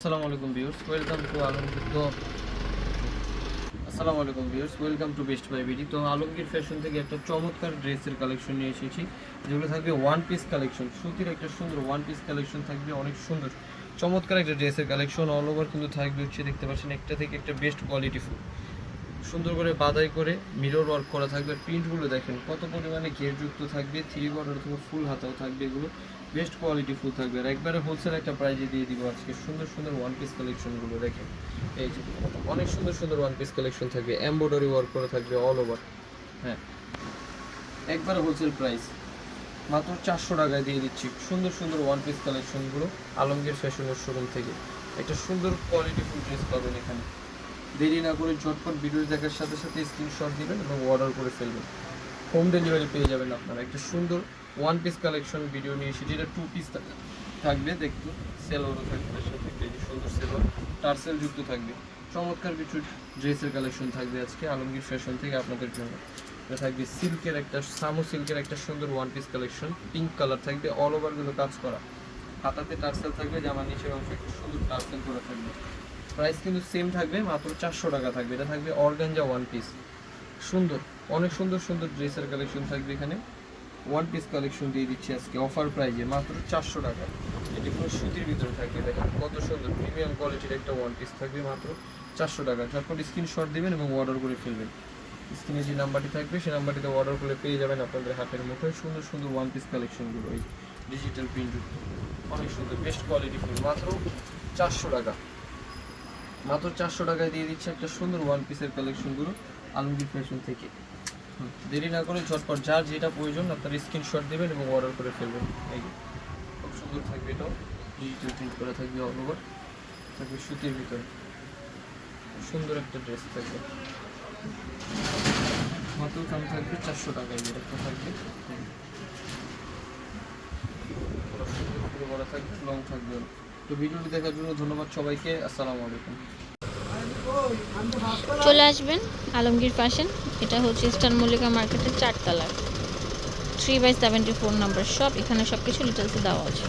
আসসালামু আলাইকুম viewers, welcome two Alamgir তো আসসালামু আলাইকুম viewers, welcome to best buy BD. তো আলমগীর ফ্যাশন থেকে একটা চমৎকার ড্রেসের কালেকশন নিয়ে এসেছি, যেগুলো থাকবে ওয়ান পিস কালেকশন। সুতির একটা সুন্দর ওয়ান পিস কালেকশন থাকবে, অনেক সুন্দর, চমৎকার একটা ড্রেসের কালেকশন অল ওভার কিন্তু থাকবে হচ্ছে, দেখতে পাচ্ছেন একটা থেকে একটা বেস্ট কোয়ালিটি ফুল। সুন্দর করে বাদাই করে মিরর ওয়ার্ক করা থাকবে। প্রিন্টগুলো দেখেন কত পরিমাণে ঘেরযুক্ত থাকবে থ্রি বর্ডার অথবা ফুল হাতাও থাকবে এগুলো। বেস্ট কোয়ালিটি ফুল থাকবে। আর একবারে হোলসেল একটা প্রাইজে দিয়ে দিব আজকে। সুন্দর সুন্দর ওয়ান পিস কালেকশনগুলো দেখেন। এই যে, অনেক সুন্দর সুন্দর ওয়ান পিস কালেকশন থাকবে। এমব্রয়ডারি ওয়ার্ক করা থাকবে অল ওভার হ্যাঁ। একবারে হোলসেল প্রাইস মাত্র চারশো টাকায় দিয়ে দিচ্ছি। সুন্দর সুন্দর ওয়ান পিস কালেকশনগুলো আলমগীর ফ্যাশনের শোরুম থেকে। একটা সুন্দর কোয়ালিটি ফুল ড্রেস পাবেন এখানে। দেরি না করে ঝটপট ভিডিও দেখার সাথে সাথে স্ক্রিনশট দিবেন এবং অর্ডার করে ফেলবেন। হোম ডেলিভারি পেয়ে যাবেন আপনারা। একটা সুন্দর ওয়ান পিস কালেকশন ভিডিও নিয়ে এসেছি। যেটা টু পিস থাকবে দেখতে সেলোরও থাকবে সাথে। সুন্দর সেলোর টার্সেল যুক্ত থাকবে। চমৎকার কিছু ড্রেসের কালেকশন থাকবে আজকে। আলমগীর ফ্যাশন থেকে আপনাদের জন্য। এটা থাকবে সিল্কের একটা, সামু সিল্কের একটা সুন্দর one piece collection pink colour থাকবে। অল ওভারগুলো কাজ করা। হাতাতে টার্সেল থাকবে জামার নিচের অংশ একটু সুন্দর টার্সেল করা থাকবে। প্রাইস কিন্তু সেম থাকবে, মাত্র চারশো টাকা থাকবে। এটা থাকবে অর্গানজা ওয়ান পিস সুন্দর, অনেক সুন্দর সুন্দর ড্রেসের কালেকশন থাকবে এখানে। ওয়ান পিস কালেকশন দিয়ে দিচ্ছি আজকে অফার প্রাইজে মাত্র চারশো টাকা। এটি পুরো সুতির ভিতরে থাকবে, দেখেন কত সুন্দর প্রিমিয়াম কোয়ালিটির একটা ওয়ান পিস থাকবে মাত্র চারশো টাকা। ঝটপট স্ক্রিনশট দেবেন এবং অর্ডার করে ফেলবেন। স্ক্রিনে যে নাম্বারটি থাকবে, সেই নাম্বারটিতে অর্ডার করে পেয়ে যাবেন আপনাদের হাতের মুখে সুন্দর সুন্দর ওয়ান পিস কালেকশনগুলো এই ডিজিটাল প্রিন্ট অনেক সুন্দর বেস্ট কোয়ালিটি ফুল মাত্র চারশো টাকা। মাত্র চারশো টাকায় দিয়ে দিচ্ছে একটা সুন্দর ওয়ান পিসের কালেকশনগুলো আলমগীর ফ্যাশন থেকে। দেরি না করে ঝটপট যার যেটা প্রয়োজন আপনার স্ক্রিনশট দেবেন এবং অর্ডার করে ফেলবেন। এই খুব সুন্দর থাকবে এটাও। ডিজিটাল প্রিন্ট করা থাকবে অল ওভার থাকবে সুতির ভিতরে। সুন্দর একটা ড্রেস থাকবে। মাত্র দাম থাকবে চারশো টাকায়, যেটা থাকবে। বড় থাকবে লং থাকবে। তো ভিডিওটি দেখার জন্য ধন্যবাদ সবাইকে, আসসালামু আলাইকুম। চলে আসবেন আলমগীর ফ্যাশন এটা হচ্ছে ইস্টার্ন মল্লিকা মার্কেটের চারতলা। Three by seventy four number shop এখানে সব কিছু ডিটেলসে দেওয়া আছে।